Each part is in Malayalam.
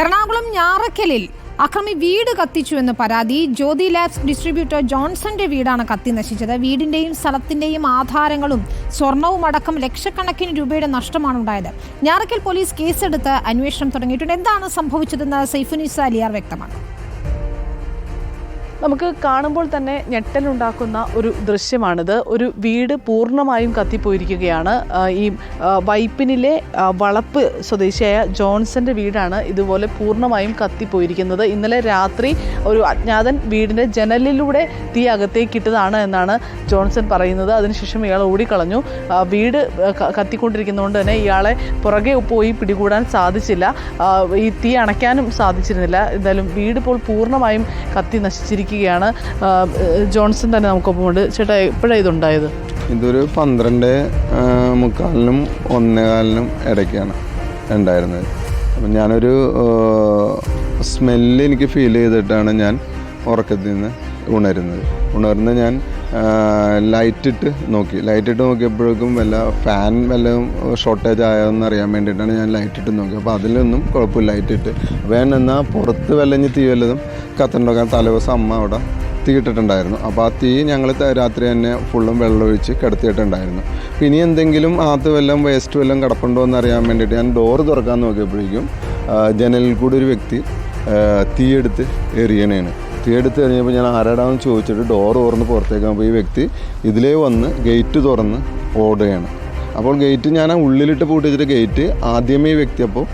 എറണാകുളം ഞാറക്കലിൽ അക്രമി വീട് കത്തിച്ചു എന്ന് പരാതി ജ്യോതി ലാബ്സ് ഡിസ്ട്രിബ്യൂട്ടർ ജോൺസന്റെ വീടാണ് കത്തി നശിച്ചത്. വീടിന്റെയും സ്ഥലത്തിന്റെയും ആധാരങ്ങളും സ്വർണവും അടക്കം ലക്ഷക്കണക്കിന് രൂപയുടെ നഷ്ടമാണ് ഉണ്ടായത്. ഞാറക്കൽ പോലീസ് കേസെടുത്ത് അന്വേഷണം തുടങ്ങിയിട്ടുണ്ട്. എന്താണ് സംഭവിച്ചതെന്ന് സൈഫുനിസ അലിയാർ വ്യക്തമാണ് നമുക്ക് കാണുമ്പോൾ തന്നെ ഞെട്ടലുണ്ടാക്കുന്ന ഒരു ദൃശ്യമാണിത്. ഒരു വീട് പൂർണമായും കത്തിപ്പോയിരിക്കുകയാണ്. ഈ വൈപ്പിനിലെ വളപ്പ് സ്വദേശിയായ ജോൺസന്റെ വീടാണ് ഇതുപോലെ പൂർണമായും കത്തിപ്പോയിരിക്കുന്നത്. ഇന്നലെ രാത്രി ഒരു അജ്ഞാതൻ വീടിന്റെ ജനലിലൂടെ തീ അകത്തേക്ക് ഇട്ടതാണ് എന്നാണ് ജോൺസൺ പറയുന്നത്. അതിനുശേഷം ഇയാൾ ഓടിക്കളഞ്ഞു. വീട് കത്തിക്കൊണ്ടിരിക്കുന്നതുകൊണ്ട് തന്നെ ഇയാളെ പുറകെ പോയി പിടികൂടാൻ സാധിച്ചില്ല. ഈ തീ അണയ്ക്കാനും സാധിച്ചിരുന്നില്ല. എന്തായാലും വീട് ഇപ്പോൾ പൂർണമായും കത്തി നശിച്ചിരിക്കുകയാണ്. ആ, ജോൺസൺ തന്നെ നമുക്കൊപ്പമുണ്ട്. ചേട്ടാ എപ്പോഴാണ് ഇതുണ്ടായത്? ഇതൊരു പന്ത്രണ്ട് മുക്കാലിനും ഒന്നേകാലിനും ഇടയ്ക്കാണ് ഉണ്ടായിരുന്നത്. അപ്പം ഞാനൊരു സ്മെല്ല് എനിക്ക് ഫീൽ ചെയ്തിട്ടാണ് ഞാൻ ഉറക്കത്തിൽ നിന്ന് ഉണരുന്നത്. ഉണർന്ന് ഞാൻ ലൈറ്റിട്ട് നോക്കി. ലൈറ്റിട്ട് നോക്കിയപ്പോഴേക്കും വല്ല ഫാൻ വല്ലതും ഷോർട്ടേജ് ആയോന്ന് അറിയാൻ വേണ്ടിയിട്ടാണ് ഞാൻ ലൈറ്റിട്ട് നോക്കി അപ്പോൾ അതിലൊന്നും കുഴപ്പമില്ല ലൈറ്റിട്ട്. അപ്പോൾ എന്നാൽ പുറത്ത് വല്ലഞ്ഞ് തീ വല്ലതും കത്തുണ്ടാക്കാൻ തലേദിവസം അമ്മ അവിടെ തീ ഇട്ടിട്ടുണ്ടായിരുന്നു. അപ്പോൾ ആ തീ ഞങ്ങൾ രാത്രി തന്നെ ഫുള്ളും വെള്ളമൊഴിച്ച് കിടത്തിയിട്ടുണ്ടായിരുന്നു. ഇനി എന്തെങ്കിലും അകത്ത് വല്ലതും വേസ്റ്റ് വല്ലതും കിടപ്പുണ്ടോ എന്ന് അറിയാൻ വേണ്ടിയിട്ട് ഞാൻ ഡോറ് തുറക്കാൻ നോക്കിയപ്പോഴേക്കും ജനലിൽ കൂടി ഒരു വ്യക്തി തീയെടുത്ത് എറിയണേണ്. തീയെടുത്ത് കഴിഞ്ഞപ്പോൾ ഞാൻ ആരാടാന്ന് ചോദിച്ചിട്ട് ഡോർ തുറന്ന് പുറത്തേക്ക് അപ്പോൾ ഈ വ്യക്തി ഇതിലേ വന്ന് ഗേറ്റ് തുറന്ന് ഓടുകയാണ്. അപ്പോൾ ഗേറ്റ് ഞാൻ ആ ഉള്ളിലിട്ട് പൂട്ടിച്ചിട്ട് ഗേറ്റ് ആദ്യമേ ഈ വ്യക്തി അപ്പോൾ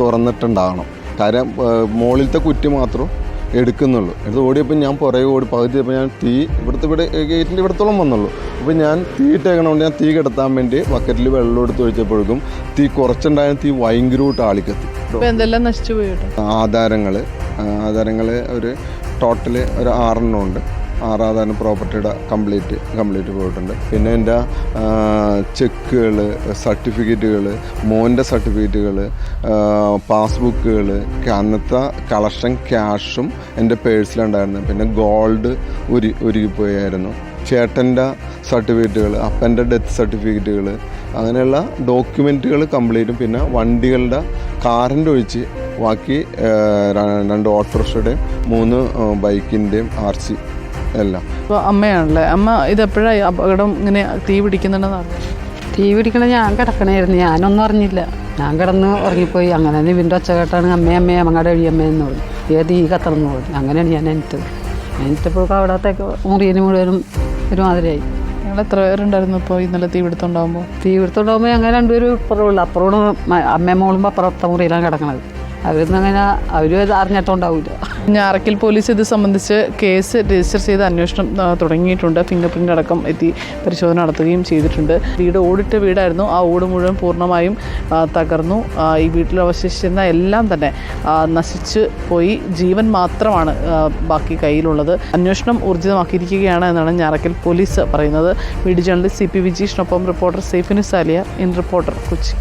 തുറന്നിട്ടുണ്ടാകണം. കാര്യം മുകളിലത്തെ കുറ്റി മാത്രം എടുക്കുന്നുള്ളൂ. എടുത്ത് ഓടിയപ്പോൾ ഞാൻ പുറകെ ഓടി പകുതി അപ്പോൾ ഞാൻ തീ ഇവിടുത്തെ ഇവിടെ ഗേറ്റിന്റെ ഇവിടത്തോളം വന്നുള്ളൂ. അപ്പോൾ ഞാൻ തീ ഇട്ടേക്കണോണ്ട് ഞാൻ തീ കിടത്താൻ വേണ്ടി ബക്കറ്റിൽ വെള്ളം എടുത്ത് ഒഴിച്ചപ്പോഴേക്കും തീ കുറച്ചുണ്ടായ തീ ഭയങ്കരമായിട്ട് ആളിക്കത്തി. ആധാരങ്ങൾ ആധാരങ്ങൾ ഒരു ടോട്ടൽ ഒരു ആറെണ്ണം ഉണ്ട്. ആറാതാനും പ്രോപ്പർട്ടിയുടെ കംപ്ലീറ്റ് കംപ്ലീറ്റ് പോയിട്ടുണ്ട്. പിന്നെ എന്റെ ചെക്കുകൾ സർട്ടിഫിക്കറ്റുകൾ മോന്റെ സർട്ടിഫിക്കറ്റുകൾ പാസ്ബുക്കുകൾ അന്നത്തെ കളക്ഷൻ ക്യാഷും എന്റെ പേഴ്സിലുണ്ടായിരുന്നു പിന്നെ ഗോൾഡ് ഒരു ഉരുകിപ്പോയായിരുന്നു. ചേട്ടന്റെ സർട്ടിഫിക്കറ്റുകൾ അപ്പന്റെ ഡെത്ത് സർട്ടിഫിക്കറ്റുകൾ അങ്ങനെയുള്ള ഡോക്യുമെന്റുകൾ കംപ്ലീറ്റും പിന്നെ വണ്ടികളുടെ കാറിന്റെ ഒഴിച്ച് ബാക്കി രണ്ട് ഓട്ടോറിക്ഷയുടെയും മൂന്ന് ബൈക്കിന്റെയും ആർ സി എല്ലാം. അപ്പോൾ അമ്മയാണല്ലേ? അമ്മ ഇതെപ്പോഴായി അപകടം ഇങ്ങനെ തീ പിടിക്കുന്നുണ്ടെന്ന് അറിയാം? തീ പിടിക്കണ ഞാൻ കിടക്കണായിരുന്നു. ഞാനൊന്നും അറിഞ്ഞില്ല. ഞാൻ കിടന്ന് ഉറങ്ങിപ്പോയി. അങ്ങനെ നിവിന്റെ ഒച്ച കേട്ടാണ് അമ്മേ അമ്മേ അമ്മങ്ങടെ എന്ന് പറഞ്ഞു. ഏത് ഈ കത്തണമെന്ന് പറഞ്ഞു. അങ്ങനെയാണ് ഞാൻ എനിത്തത് എനിറ്റപ്പോഴൊക്കെ അവിടത്തേക്ക് മുറിയിന് മുഴുവനും ഒരുമാതിരിയായി. ഞങ്ങൾ എത്ര പേരുണ്ടായിരുന്നു ഇപ്പോൾ ഇന്നലെ തീ പിടുത്തുണ്ടാകുമ്പോൾ തീ പിടുത്തുണ്ടാകുമ്പോൾ ഞങ്ങൾ രണ്ടുപേരും ഇപ്പുറമുള്ളൂ അപ്പുറമാണ് അമ്മയും മോളും അപ്പുറത്തെ മുറിയിലാണ് കിടക്കണത്. അവരൊന്നും അങ്ങനെ അവരും അറിഞ്ഞിട്ടുണ്ടാവില്ല ഞാറക്കൽ പോലീസ് ഇത് സംബന്ധിച്ച് കേസ് രജിസ്റ്റർ ചെയ്ത് അന്വേഷണം തുടങ്ങിയിട്ടുണ്ട്. ഫിംഗർ പ്രിന്റ് അടക്കം എത്തി പരിശോധന നടത്തുകയും ചെയ്തിട്ടുണ്ട്. വീട് ഓടിട്ട വീടായിരുന്നു. ആ ഓട് മുഴുവൻ പൂർണമായും തകർന്നു. ഈ വീട്ടിൽ അവശേഷിച്ചിരുന്ന എല്ലാം തന്നെ നശിച്ച് പോയി. ജീവൻ മാത്രമാണ് ബാക്കി കയ്യിലുള്ളത്. അന്വേഷണം ഊർജിതമാക്കിയിരിക്കുകയാണ് എന്നാണ് ഞാറക്കൽ പോലീസ് പറയുന്നത്. വീഡിയോ ജേർണലിസ്റ്റ് സി പി വിജീഷിനൊപ്പം റിപ്പോർട്ടർ സേഫിനു സാലിയ ഇൻ റിപ്പോർട്ടർ കൊച്ചി.